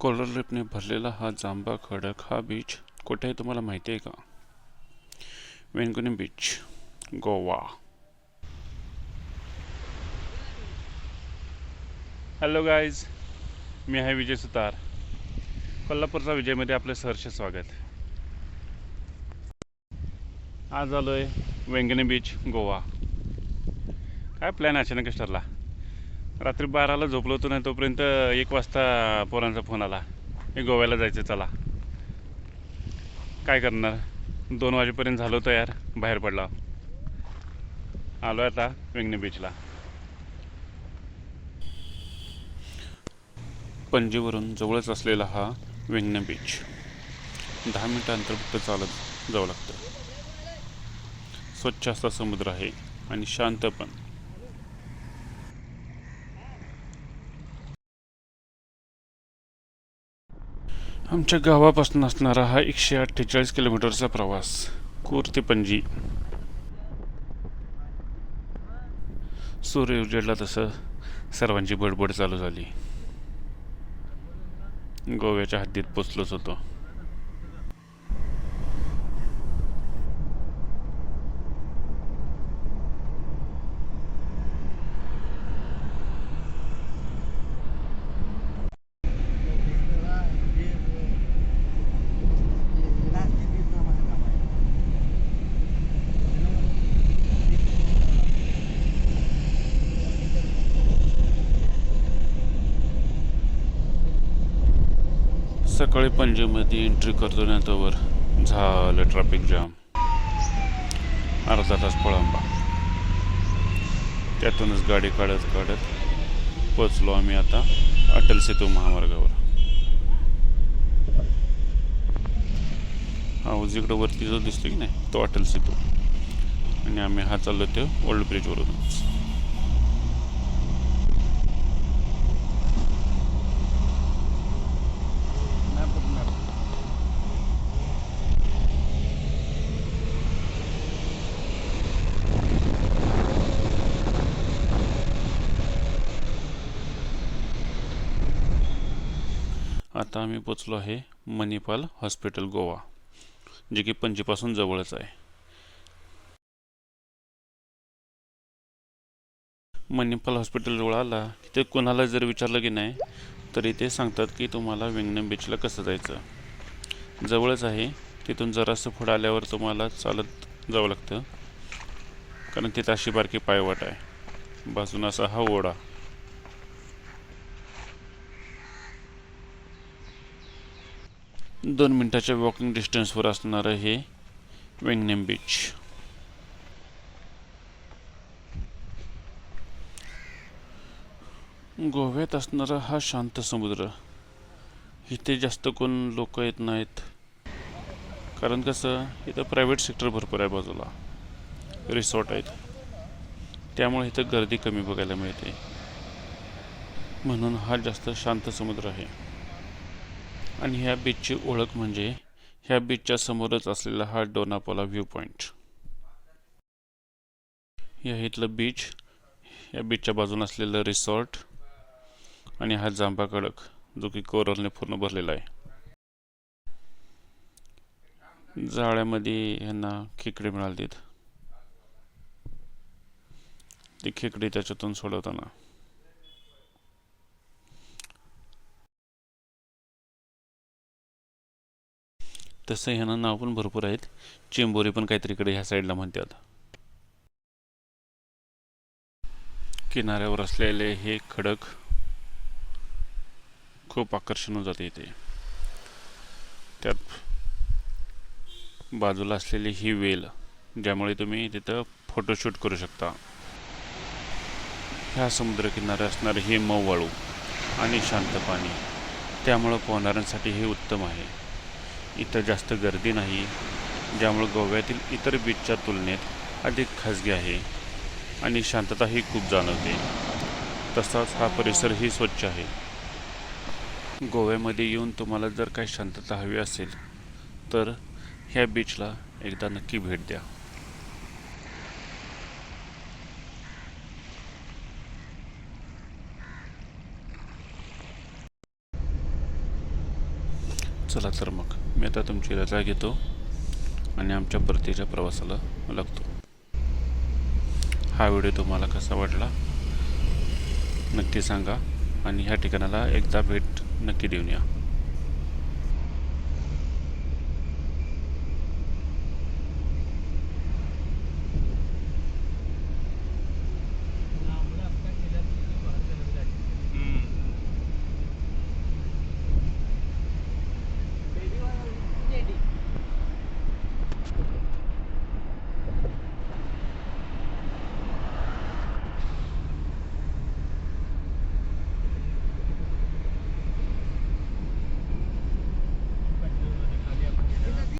Collar रीफने भरलेला हा जांबा खडक हा बीच कुठे आहे तुम्हाला माहिती आहे का? वेंगुनी बीच गोवा. हॅलो गाईज मी आहे विजय सुतार. कोल्हापूरचा विजयमध्ये आपलं सहर्ष स्वागत. आज आलो आहे वेंगणी बीच गोवा. काय प्लॅन अचानकच ठरला रात्री बाराला झोपलो होतो नाही तोपर्यंत एक वाजता पोरांचा फोन आला. हे गोव्याला जायचं चला. काय करणार? दोन वाजेपर्यंत झालो तयार बाहेर पडला. आलो आता वेंगणी बीचला पणजीवरून जवळच असलेला हा विंगणे बीच दहा मिनटं अंतर्भुक्त चालत जावं लागतं. स्वच्छ असा समुद्र आहे आणि शांत पण. आमच्या गावापासून असणारा हा एकशे अठ्ठेचाळीस किलोमीटरचा प्रवास. कूर ते पणजी. सूर्य उजेडला तसं सर्वांची बडबड चालू झाली. गोव्याच्या हद्दीत पोचलोच होतो. सकाळी पणजीमध्ये एंट्री करतो ना तोवर झालं ट्रॅफिक जाम अर्धा तास पळंबा. त्यातूनच गाडी काढत काढत पोचलो आम्ही आता अटल सेतू महामार्गावर. हा उजवीकडं वरती जो दिसतो की नाही तो अटल सेतू. आणि आम्ही हा चाललो ते ओल्ड ब्रिजवरूनच आता आम्ही पोचलो आहे मणिपाल हॉस्पिटल गोवा जे की पणजीपासून जवळच आहे. मणिपाल हॉस्पिटल जवळ आला ते कोणाला जर विचारलं की नाही तरी ते सांगतात की तुम्हाला विंगनम बीचला कसं जायचं. जवळच आहे तिथून जरासं पुढं आल्यावर तुम्हाला चालत जावं लागतं कारण तिथं अशी बारकी पायवाट आहे. बाजून असा हा ओढा. दोन मिनटाच्या वॉकिंग डिस्टन्सवर असणारं हे वेंगनेम बीच गोव्यात असणारा हा शांत समुद्र. इथे जास्त कोण लोक येत नाहीत. कारण कसं इथं प्रायव्हेट सेक्टर भरपूर आहे बाजूला. रिसॉर्ट आहेत. त्यामुळे इथं गर्दी कमी बघायला मिळते. म्हणून हा जास्त शांत समुद्र आहे. आणि ह्या बीचची ओळख म्हणजे ह्या बीचच्या समोरच असलेला हा डोनापोला व्ह्यू पॉईंट या इथलं बीच या बीचच्या बाजून असलेलं रिसॉर्ट आणि हा जांबा कडक जो की कोरलने पूर्ण भरलेला आहे. जाळ्यामध्ये ह्यांना खेकडे मिळालीत ती खेकडी त्याच्यातून सोडवताना. तसं ह्यांना नाव पण भरपूर आहेत. चेंबोरी पण काहीतरीकडे ह्या साईडला म्हणतात. किनाऱ्यावर असलेले हे खडक खूप आकर्षण होऊन जाते इथे. त्यात बाजूला असलेली ही वेल ज्यामुळे तुम्ही तिथं फोटोशूट करू शकता. ह्या समुद्रकिनारे असणारे हे मऊ वाळू आणि शांत पाणी त्यामुळं पोहणाऱ्यांसाठी हे उत्तम आहे. इथं जास्त गर्दी नाही ज्यामुळं गोव्यातील इतर बीचच्या तुलनेत अधिक खाजगी आहे आणि शांतताही खूप जाणवते. तसाच हा परिसरही स्वच्छ आहे. गोव्यामध्ये येऊन तुम्हाला जर काही शांतता हवी असेल तर ह्या बीचला एकदा नक्की भेट द्या. चला तर मग. मी आता तुमची रजा घेतो आणि आमच्या परतीच्या प्रवासाला लागतो. हा व्हिडिओ तुम्हाला कसा वाटला? नक्की सांगा आणि ह्या ठिकाणाला एकदा भेट नक्की देऊन या.